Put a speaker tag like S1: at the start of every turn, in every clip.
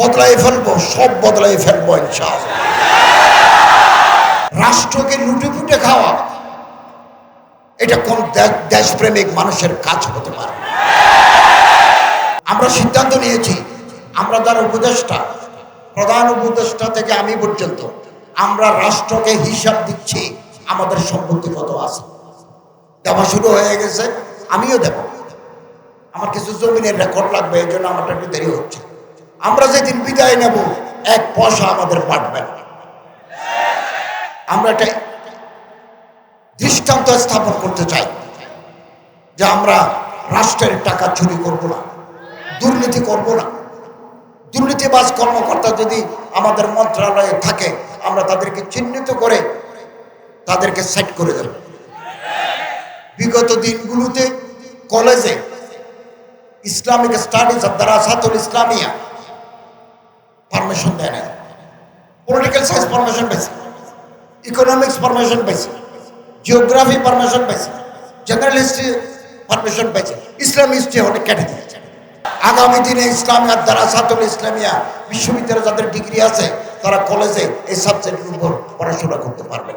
S1: বদলাই ফেলব, সব বদলাই ফেলব ইনশাআল্লাহ। রাষ্ট্রকে লুটে ফুটে খাওয়া, এটা কোন দেশপ্রেমিক মানুষের কাজ হতে পারে? আমরা সিদ্ধান্ত নিয়েছি, আমরা যারা উপদেষ্টা, প্রধান উপদেষ্টা থেকে আমি পর্যন্ত, আমরা রাষ্ট্রকে হিসাব দিচ্ছি, আমাদের সম্পত্তি কত আছে? দেওয়া শুরু হয়ে গেছে, আমিও দেব। আমার কিছু জমিনের রেকর্ড লাগবে এই জন্য আমার একটু দেরি হচ্ছে। আমরা যেদিন বিদায় নেব, এক পয়সা আমাদের পাঠবে না। আমরা একটা দৃষ্টান্ত স্থাপন করতে চাই যে আমরা রাষ্ট্রের টাকা চুরি করব না, দুর্নীতি করব না। দুর্নীতিবাজ কর্মকর্তা যদি আমাদের মন্ত্রণালয়ে থাকে, আমরা তাদেরকে চিহ্নিত করে তাদেরকে সেট করে দেব। বিগত দিনগুলোতে কলেজে Islamic studies of Darasatul Islamia permission দেয় না পলিটিক্যাল সায়েন্স পারমিশন পেয়েছে ইকোনমিক্স পারমিশন পেয়েছে জিওগ্রাফি পারমিশন পেয়েছে জেনারেল হিস্ট্রি পারমিশন পেয়েছে ইসলাম হিস্ট্রি হলে কেটে দিয়েছে আগামী দিনে ইসলামিয়া দারাসাতুল ইসলামিয়া বিশ্ববিদ্যালয়ে যাদের ডিগ্রি আছে, তারা কলেজে এই সাবজেক্টের উপর পড়াশোনা করতে পারবে।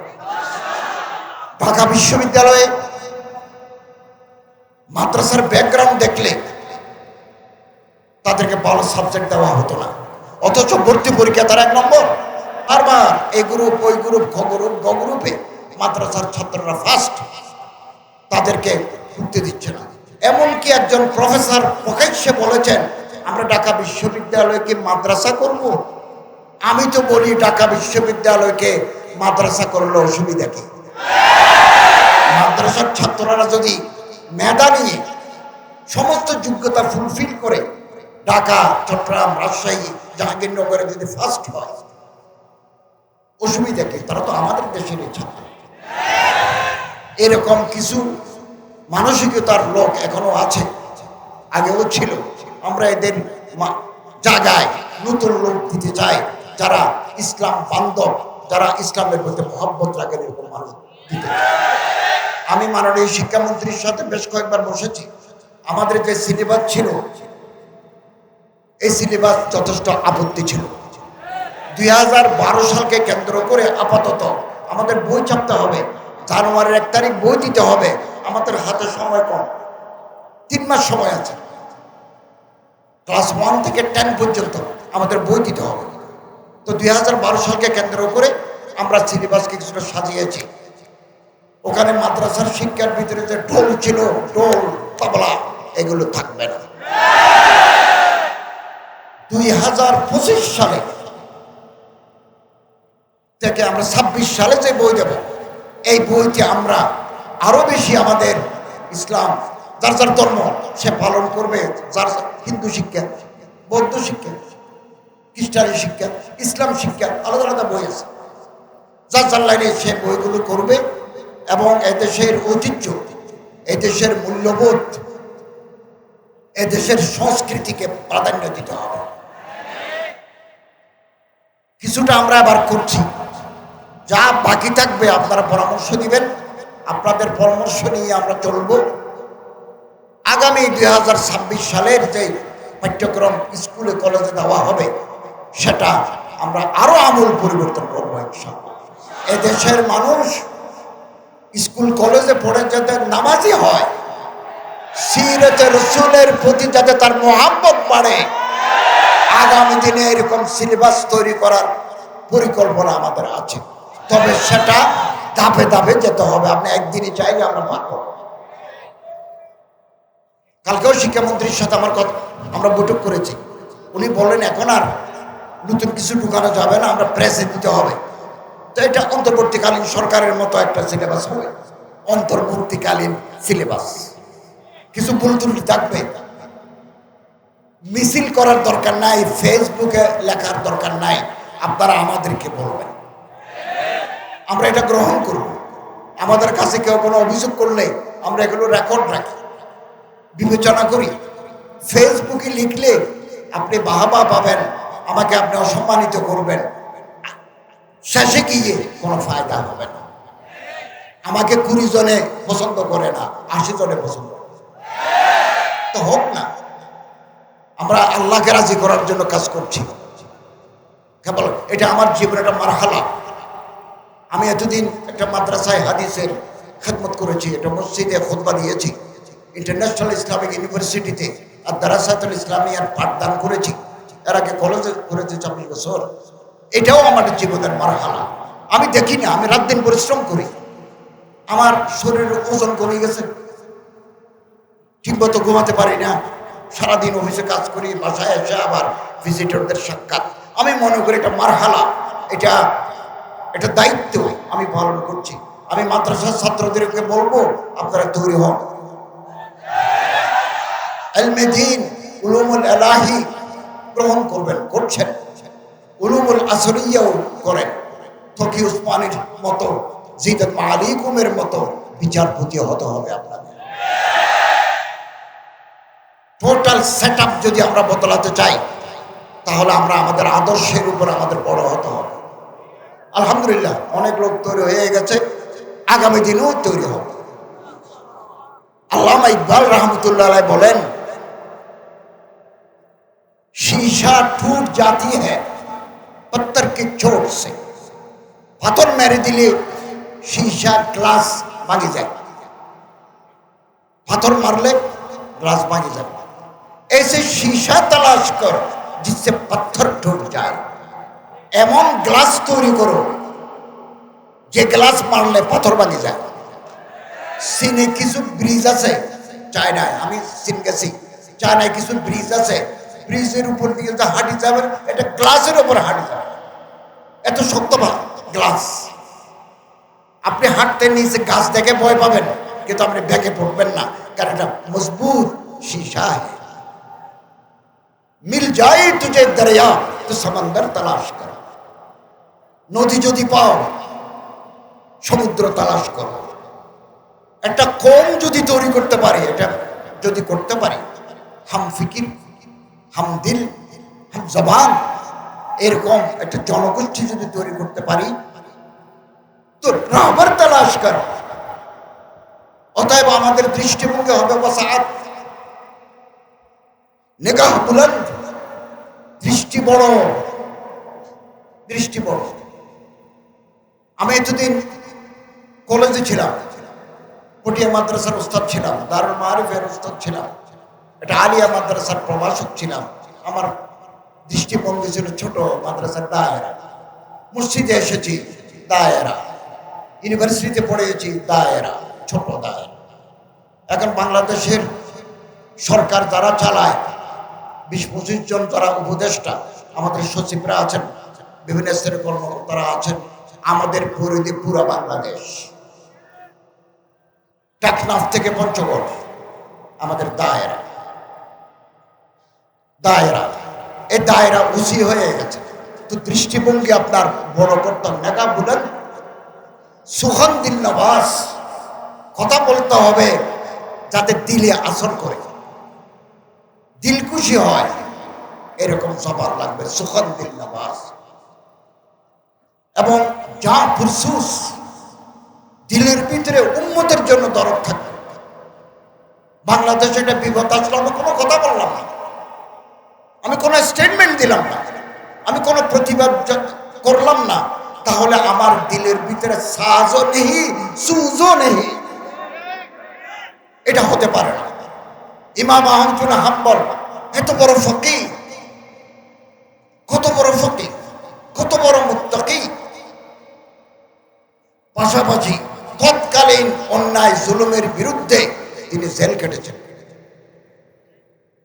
S1: ঢাকা বিশ্ববিদ্যালয়ে মাদ্রাসার ব্যাকগ্রাউন্ড দেখলে তাদেরকে ভালো সাবজেক্ট দেওয়া হতো না। অথচ ভর্তি পরীক্ষা তারা এক নম্বর। বারবার এই গ্রুপ ওই গ্রুপ খ গ্রুপ গ গ্রুপে মাদ্রাসার ছাত্ররা ফার্স্ট তাদেরকে ঢুকতে দিচ্ছে না। এমনকি একজন প্রফেসর প্রকাশ্যে বলেছেন, আমরা ঢাকা বিশ্ববিদ্যালয়কে মাদ্রাসা করব। আমি তো বলি ঢাকা বিশ্ববিদ্যালয়কে মাদ্রাসা করলে অসুবিধা কি? মাদ্রাসার ছাত্ররা যদি মেধা নিয়ে সমস্ত যোগ্যতা ফুলফিল করে ঢাকা, চট্টগ্রাম, রাজশাহী, জাহাঙ্গীরনগরে যদি ফার্স্ট হয়, অসুবিধা কি? তারা তো আমাদের দেশেরই ছাত্র। এরকম কিছু মানসিকতার লোক এখনও আছে, আগেও ছিল। আমরা এদের জায়গায় নতুন লোক দিতে চাই, যারা ইসলাম বান্ধব, যারা ইসলামের প্রতি মহব্বত রাখেন এরকম মানুষ দিতে আমি মাননীয় শিক্ষামন্ত্রীর সাথে বেশ কয়েকবার বসেছি। আমাদের যে সিলেবাস ছিল এই সিলেবাস যথেষ্ট আপত্তি ছিল। দুই হাজার বারো সালকে কেন্দ্র করে আপাতত আমাদের বই ছাপতে হবে, জানুয়ারির এক তারিখ বই দিতে হবে, আমাদের হাতে সময় কম, তিন মাস সময় আছে। ক্লাস ওয়ান থেকে টেন পর্যন্ত আমাদের বই দিতে হবে। তো দুই হাজার বারো সালকে কেন্দ্র করে আমরা সিলেবাসকে কিছুটা সাজিয়েছি। ওখানে মাদ্রাসার শিক্ষার ভিতরে যে ঢোল ছিল, ঢোল, তবলা, এগুলো থাকবে না। দুই হাজার পঁচিশ সালে থেকে আমরা ছাব্বিশ সালে যে বই দেব, এই বইতে আমরা আরও বেশি আমাদের ইসলাম, যার যার ধর্ম সে পালন করবে, যার হিন্দু শিক্ষা, বৌদ্ধ শিক্ষা, খ্রিস্টানি শিক্ষা, ইসলাম শিক্ষা, আলাদা আলাদা বই আছে। যার যার লাইনে সে বইগুলো করবে এবং এদেশের ঐতিহ্য এদেশের মূল্যবোধ এদেশের সংস্কৃতিকে প্রাধান্য দিতে হবে। কিছুটা আমরা আবার করছি। যা বাকি থাকবে আপনারা পরামর্শ দিবেন। আপনাদের পরামর্শ নিয়ে আমরা চলব। আগামী দুই হাজার ছাব্বিশ সালের যে পাঠ্যক্রম স্কুলে, কলেজে দেওয়া হবে, সেটা আমরা আরও আমূল পরিবর্তন করব ইনশাআল্লাহ। এদেশের মানুষ স্কুল, কলেজে পড়ে যাতে নামাজি হয়, সিরতে রসুলের প্রতি যাতে তার মোহাম্মত বাড়ে আগামী দিনে এরকম সিলেবাস তৈরি করার পরিকল্পনা আমাদের আছে। তবে সেটা ধাপে ধাপে যেতে হবে। আপনি একদিনই চাইলে আমরা পারব। কালকেও শিক্ষামন্ত্রীর সাথে আমার কথা আমরা বৈঠক করেছি। উনি বললেন, এখন আর নতুন কিছু ঢুকানো যাবে না, আমরা প্রেসে দিতে হবে। তো এটা অন্তর্বর্তীকালীন সরকারের মতো একটা সিলেবাস হবে। অন্তর্বর্তীকালীন সিলেবাস। কিছু ভুল ত্রুটি থাকবে। মিছিল করার দরকার নাই, ফেসবুকে লেখার দরকার নাই। আপনারা আমাদেরকে বলবেন। আমরা এটা গ্রহণ করব। আমাদের কাছে কেউ কোনো অভিযোগ করলে আমরা এগুলো রেকর্ড রাখি, বিবেচনা করি। ফেসবুকে লিখলে আপনি বাহাবা পাবেন, আমাকে আপনি অসম্মানিত করবেন। শেষে গিয়ে কোনো ফায়দা হবে না। আমাকে কুড়ি জনে পছন্দ করে না, আশি জনে পছন্দ তো হোক না। আমরা আল্লাহকে রাজি করার জন্য কাজ করছি। কেবল এটা আমার জীবনের একটা মারহালা। আমি এতদিন একটা মাদ্রাসায় হাদিসের খেদমত করেছি, একটা মসজিদে খোদবা দিয়েছি। ইন্টারন্যাশনাল ইসলামিক ইউনিভার্সিটিতে আর দারাসাতুল ইসলামিয়ার পাঠদান করেছি। এর আগে কলেজে করেছি চব্বিশ বছর। এটাও আমার জীবনের মারহালা। আমি দেখি না, আমি রাত দিন পরিশ্রম করি। আমার শরীরের ওজন কমে গেছে। ঠিকমতো ঘুমাতে পারি না। সারাদিন অফিসে কাজ করি, বাসায় এসে আবার ভিজিটরদের সাক্ষাৎ। আমি মনে করি এটা মারহালা, এটা এটা দায়িত্ব আমি পালন করছি। আমি মাদ্রাসার ছাত্রদেরকে বলব, আপনারা তৈরি হন। এলমেদিন উলুমুল এলাহি গ্রহণ করবেন, করছেন। উলুমুল আসরিয়াও করেন। তকি উসমানের মতো, জিদত মালিকুমের মতো বিচারপতি হতে হবে আপনাদের। সেট যদি আমরা বদলাতে চাই তাহলে আমরা আমাদের আদর্শের উপর আমাদের বড় হতে হবে আলহামদুলিল্লাহ অনেক লোক তৈরি হয়ে গেছে আগামী দিনেও তৈরি হবে আল্লামা ইকবাল রহমতুল্লাহ আলাই বলেন शीशा टूट जाती है पत्थर की चोट से পাথর মেরে দিলে সীসা গ্লাস ভাঙে যায় পাথর মারলে গ্লাস ভাঙে যাবে ऐसे शीशा तलाश कर जिससे पत्थर टूट जाए এমন গ্লাস তৈরি করো যে গ্লাস মারলে পাথর ভাঙে যায় চীনে কিছু ব্রিজ আছে চায়নায় আমি চীন গেছি চায়নায় কিছু ব্রিজ আছে ব্রিজের উপর দিয়ে যে হাঁটি যাবে এটা গ্লাসের উপর হাঁটি যাবে এত শক্ত গ্লাস আপনি হাঁটতে নিচে গাছ দেখে ভয় পাবেন কিন্তু আপনি ব্যাগে পড়বেন না কারণ এটা মজবুত शीशा মিল যায় তুজে দরিয়া, তো সমন্দর তলাশ কর। নদী যদি পাও, সমুদ্র তালাশ করো। একটা কম যদি তৈরি করতে পারি, এটা যদি করতে পারি, হাম ফিকির, হাম দিল, হাম জবান, এরকম একটা জনগোষ্ঠী যদি তৈরি করতে পারি, তো রাবার তালাশ কর। অতএব আমাদের দৃষ্টিভঙ্গি হবে বসাত নিগাহ বুলন্দ। দৃষ্টি বড় দৃষ্টি বড় আমি এতদিন কলেজে ছিলাম, পটিয়া মাদ্রাসার উস্তাদ ছিলাম, দারুল মারিফের উস্তাদ ছিলাম এটা আলিয়া মাদ্রাসার প্রভাষক ছিলাম। আমার দৃষ্টিভঙ্গি ছিল ছোট, মাদ্রাসার দায়েরা। মসজিদে এসেছি, দায়েরা। ইউনিভার্সিটিতে পড়েছি দায়েরা, ছোট দায়েরা। এখন বাংলাদেশের সরকার যারা চালায় বিশ পঁচিশ জন যারা উপদেষ্টা, আমাদের সচিবরা আছেন, বিভিন্ন স্তরের কর্মকর্তারা আছেন, আমাদের পরিধি পুরো বাংলাদেশ। টেকনাফ থেকে পঞ্চগড়, আমাদের দায়রা। দায়েরা। এই দায়েরা উচি হয়ে গেছে। তো দৃষ্টিভঙ্গি আপনার বড় করতে নেগা বলেন। সুখন দিল নবাস কথা বলতে হবে যাতে দিলে আসর করে। খুশি হয়। এরকম সবার লাগবে সুখন দিল এবং যা ফুরসুস, দিলের ভিতরে উন্মতের জন্য দরদ থাকবে। বাংলাদেশে এটা বিপদ আসলে আমি কোনো কথা বললাম না। আমি কোনো স্টেটমেন্ট দিলাম না। আমি কোনো প্রতিবাদ করলাম না। তাহলে আমার দিলের ভিতরে সাজও নেই সুজও নেই এটা হতে পারে না। ইমাম আহমদুল হাম্বল এত বড় ফকি কত বড় ফকি কত বড় মুত্তাকি। পাশাপাশি তৎকালীন অন্যায় জুলুমের বিরুদ্ধে তিনি জেল কেটেছেন।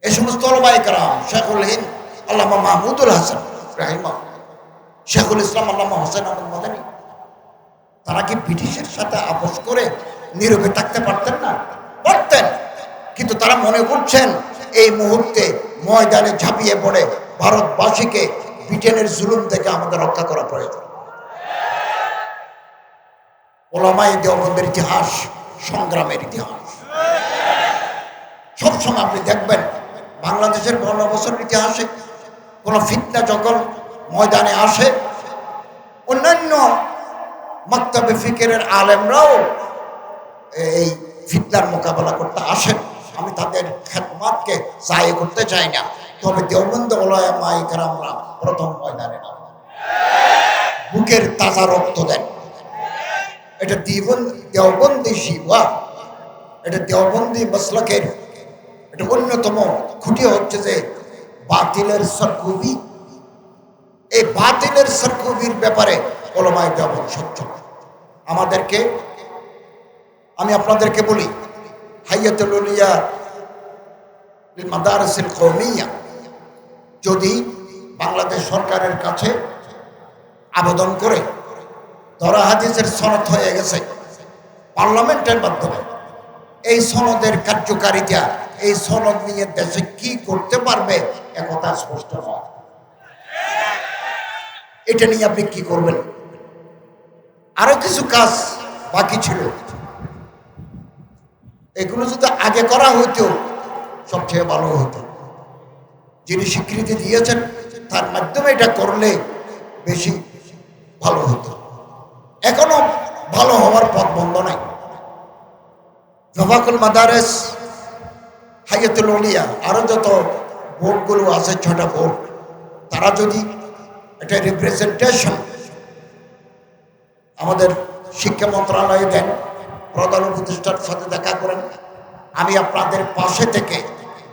S1: এই সমস্ত অলবাইকরাম শেখুল হিন্দ, আল্লামা মাহমুদুল হাসান রাহিমা শেখুল ইসলাম, আল্লামা হোসেন আহমদ মাদানী। তারা কি ব্রিটিশের সাথে আপোষ করে নীরবে থাকতে পারতেন না? পারতেন। কিন্তু তারা মনে করছেন এই মুহূর্তে ময়দানে ঝাঁপিয়ে পড়ে ভারতবাসীকে ব্রিটেনের জুলুম থেকে আমাদের রক্ষা করা প্রয়োজন। ওলামাই দেওবন্দের ইতিহাস, সংগ্রামের ইতিহাস। সবসময় আপনি দেখবেন বাংলাদেশের বর্ণবছর ইতিহাসে কোনো ফিতনা যখন ময়দানে আসে, অন্যান্য মক্তবে ফিকেরের আলেমরাও এই ফিতনার মোকাবেলা করতে আসেন। আমি তাদের খেদমাতকে চাই করতে চাই না। তবে দেওবন্দ ওলামাই আমরা প্রথম ময়দানে নাম। বুকের তাজা রক্ত দেন। এটা দিবন দেওবন্দি শিবা এটা দেওবন্দি মসলকের, এটা অন্যতম খুঁটি হচ্ছে যে বাতিলের সরকুবি। এই বাতিলের সরকুবির ব্যাপারে ওলমায় দেওবন সত্য আমাদেরকে, আমি আপনাদেরকে বলি হাইয়াতুল উলিয়া মাদারসিল কৌমিয়া যদি বাংলাদেশ সরকারের কাছে আবেদন করে, ধরা হাদিসের সনদ হয়ে গেছে পার্লামেন্টের মাধ্যমে, এই সনদের কার্যকারিতা, এই সনদ নিয়ে দেশে কি করতে পারবে একথা স্পষ্ট নয়। এটা নিয়ে আপনি কি করবেন? আরও কিছু কাজ বাকি ছিল। এগুলো যদি আগে করা হইতো, সবচেয়ে ভালো হতো। যিনি স্বীকৃতি দিয়েছেন, তার মাধ্যমে এটা করলে বেশি ভালো হতো। এখনও ভালো হওয়ার পথ বন্ধ নাই। জফাকুল মাদারেস, হাইয়াতুল উলিয়া, আরও যত বোর্ডগুলো আছে ছটা বোর্ড, তারা যদি একটা রিপ্রেজেন্টেশন আমাদের শিক্ষা মন্ত্রণালয়ে দেন প্রধান উপদেষ্টার সাথে দেখা করেন। আমি আপনাদের পাশে থেকে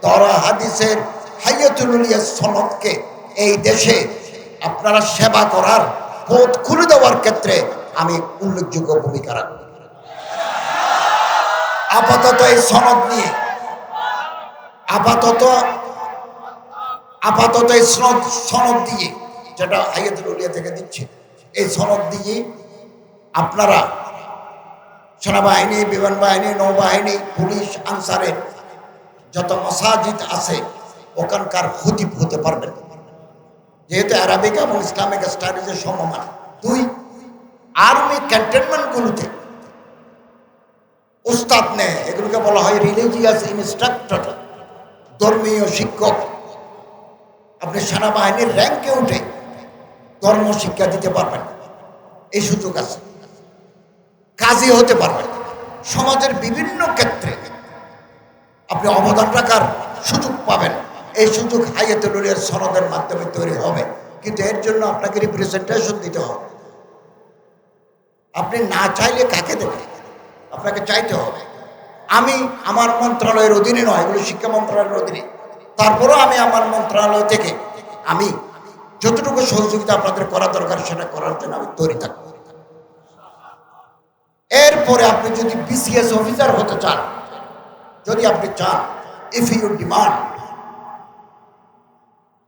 S1: দরা হাদিসের হাইয়াতুল উলিয়া সনদকে এই দেশে আপনারা সেবা করার পথ খুলে দেওয়ার ক্ষেত্রে আমি উল্লেখযোগ্য ভূমিকা রাখব। আপাতত এই সনদ নিয়ে, আপাতত আপাতত এই সনদ সনদ দিয়ে যেটা হাইয়াতুলিয়া থেকে দিচ্ছে, এই সনদ দিয়ে আপনারা সেনাবাহিনী বিমান বাহিনী নৌবাহিনী, পুলিশ আনসারের যত মসাজিদ আছে, ওখানকার খতিব হতে পারবেন। যেহেতু আরবিক এবং ইসলামিক স্টাডিজের সমমান, দুই, আর্মি ক্যান্টনমেন্টগুলোতে উস্তাদ নেয়, এগুলোকে বলা হয় রিলিজিয়াস ইনস্ট্রাক্টর ধর্মীয় শিক্ষক। আপনি সেনাবাহিনীর র্যাঙ্কে উঠে ধর্ম শিক্ষা দিতে পারবেন। এই সুযোগ আছে। কাজী হতে পারবেন সমাজের বিভিন্ন ক্ষেত্রে আপনি অবদান রাখার সুযোগ পাবেন। এই সুযোগ হাইয়াতুলের সনদের মাধ্যমে তৈরি হবে। কিন্তু এর জন্য আপনাকে রিপ্রেজেন্টেশন দিতে হবে। আপনি না চাইলে কাকে দেবেন? আপনাকে চাইতে হবে। আমি আমার মন্ত্রণালয়ের অধীনে নয়, এগুলো শিক্ষা মন্ত্রণালয়ের অধীনে। তারপরেও আমি আমার মন্ত্রণালয় থেকে আমি যতটুকু সহযোগিতা আপনাদের করা দরকার সেটা করার জন্য আমি তৈরি থাকব। এরপরে আপনি যদি বিসিএস অফিসার হতে চান, যদি আপনি চান ইফ ইউ ডিমান্ড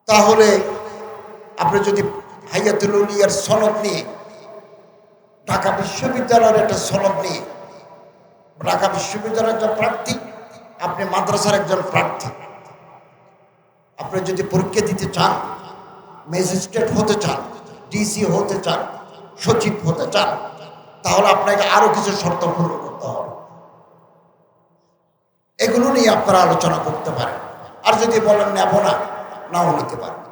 S1: তাহলে আপনি যদি হাইয়াতুল উলিয়ার সনদ নিয়ে, ঢাকা বিশ্ববিদ্যালয়ের একটা সনদ নিয়ে, ঢাকা বিশ্ববিদ্যালয়ের একজন প্রার্থী, আপনি মাদ্রাসার একজন প্রার্থী, আপনি যদি পরীক্ষা দিতে চান, ম্যাজিস্ট্রেট হতে চান ডিসি হতে চান, সচিব হতে চান তাহলে আপনাকে আরও কিছু শর্ত পূরণ করতে হবে। এগুলো নিয়ে আপনারা আলোচনা করতে পারেন। আর যদি বলেন, নেব না, নাও নিতে পারেন।